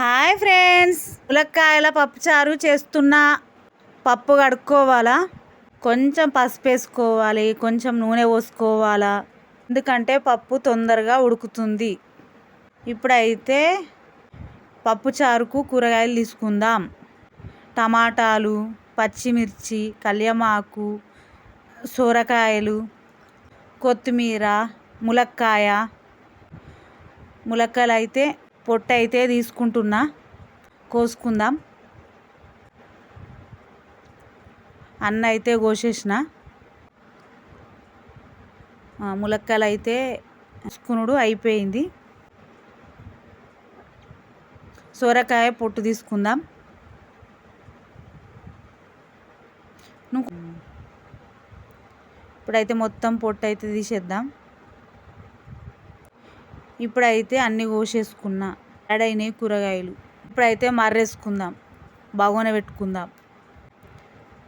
Hi friends. ములక్కాయల పప్పుచారు చేస్తున్నా. పప్పు కడుక్కోవాలా? కొంచెం పసుపు వేసుకోవాలి. కొంచెం నూనె పోసుకోవాలా? ఎందుకంటే పప్పు తొందరగా ఉడుకుతుంది. ఇప్పుడైతే పప్పుచారుకు కూరగాయలు తీసుకుందాం. టమాటాలు పచ్చిమిర్చి కళ్యమాకు సోరకాయలు కొత్తిమీర ములక్కాయ. ములక్కాయలు అయితే పొట్టు అయితే తీసుకుంటున్నా. కోసుకుందాం. అన్న అయితే కోసేసిన. ములక్కలు ములక్కాయలు అయితే తీసుకునుడు అయిపోయింది. సొరకాయ పొట్టు తీసుకుందాం. నువ్వు ఇప్పుడైతే మొత్తం పొట్టు అయితే తీసేద్దాం. ఇప్పుడైతే అన్నీ కోసేసుకున్నా. యాడ్ అయినాయి కూరగాయలు. ఇప్పుడైతే మర్రేసుకుందాం. బగోన పెట్టుకుందాం.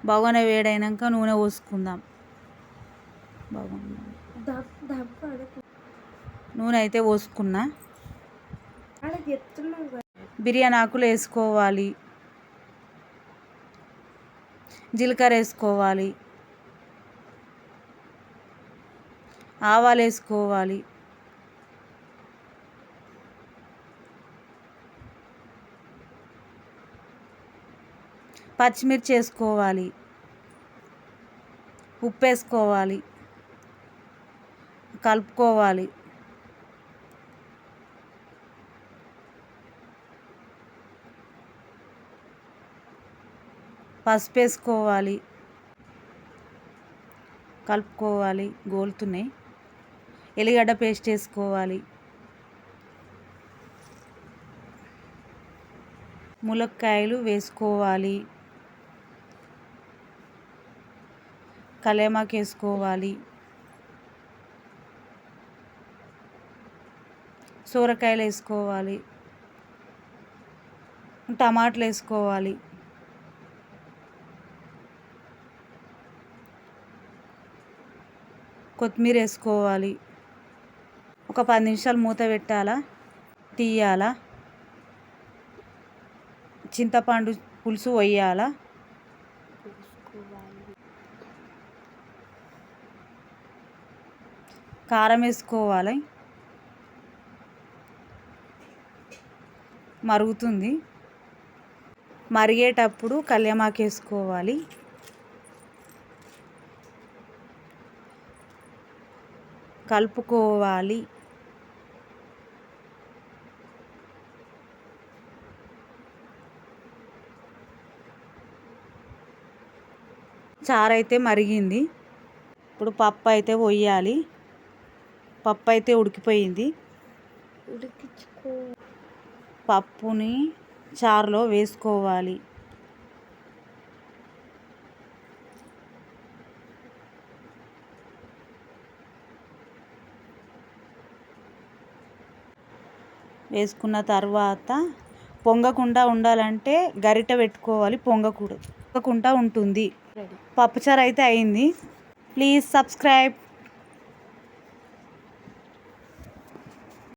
బగోన వేడైనాక నూనె పోసుకుందాం. నూనె అయితే పోసుకున్నా. బిర్యానీ ఆకులు వేసుకోవాలి. జీలకర్ర వేసుకోవాలి. ఆవాలు వేసుకోవాలి. పచ్చిమిర్చి వేసుకోవాలి. ఉప్పు వేసుకోవాలి. కలుపుకోవాలి. పసుపు వేసుకోవాలి. కలుపుకోవాలి. గోలుతున్నాయి. ఎల్లిగడ్డ పేస్ట్ వేసుకోవాలి. ములక్కాయలు వేసుకోవాలి. కలేమాకు వేసుకోవాలి సూరకాయలు వేసుకోవాలి టమాటాలు వేసుకోవాలి కొత్తిమీర వేసుకోవాలి ఒక పది నిమిషాలు మూత పెట్టాలా? తీయాలా? చింతపండు పులుసు వేయాలా కారం వేసుకోవాలి. మరుగుతుంది. మరిగేటప్పుడు కళ్యమాకు వేసుకోవాలి. కలుపుకోవాలి. చారైతే మరిగింది. ఇప్పుడు పప్పు అయితే పోయాలి పప్పు అయితే ఉడికిపోయింది. ఉడికించుకో. పప్పుని చారులో వేసుకోవాలి. వేసుకున్న తర్వాత పొంగకుండా ఉండాలంటే గరిటె పెట్టుకోవాలి పొంగకూడదు. పొంగకుండా ఉంటుంది. పప్పుచారు అయితే అయింది. Please subscribe